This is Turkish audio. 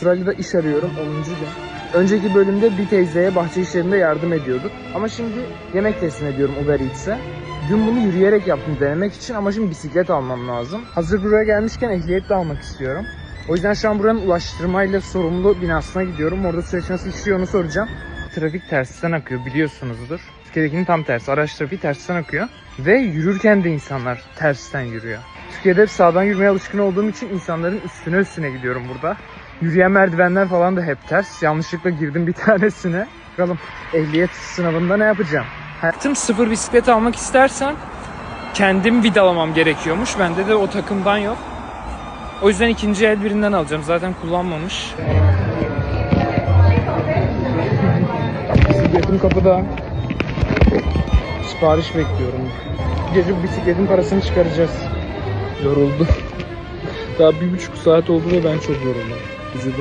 Avustralya'da iş arıyorum 10. gün. Önceki bölümde bir teyzeye bahçe işlerinde yardım ediyorduk. Ama şimdi yemek teslim ediyorum Uber Eats'e. Dün bunu yürüyerek yaptım denemek için ama şimdi bisiklet almam lazım. Hazır buraya gelmişken ehliyet de almak istiyorum. O yüzden şu an buranın ulaştırmayla sorumlu binasına gidiyorum. Orada süreç nasıl işliyor onu soracağım. Trafik tersten akıyor biliyorsunuzdur. Türkiye'dekinin tam tersi. Araç trafiği tersten akıyor. Ve yürürken de insanlar tersten yürüyor. Türkiye'de hep sağdan yürümeye alışkın olduğum için insanların üstüne üstüne gidiyorum burada. Yürüyen merdivenler falan da hep ters. Yanlışlıkla girdim bir tanesine. Bakalım ehliyet sınavında ne yapacağım? Hayatım sıfır bisiklet almak istersen kendim vidalamam gerekiyormuş. Bende de o takımdan yok. O yüzden ikinci el birinden alacağım. Zaten kullanmamış. Bisikletim kapıda. Sipariş bekliyorum. Gece bisikletin parasını çıkaracağız. Yoruldum. Daha bir buçuk saat oldu ve ben çok yoruldum. Vücudum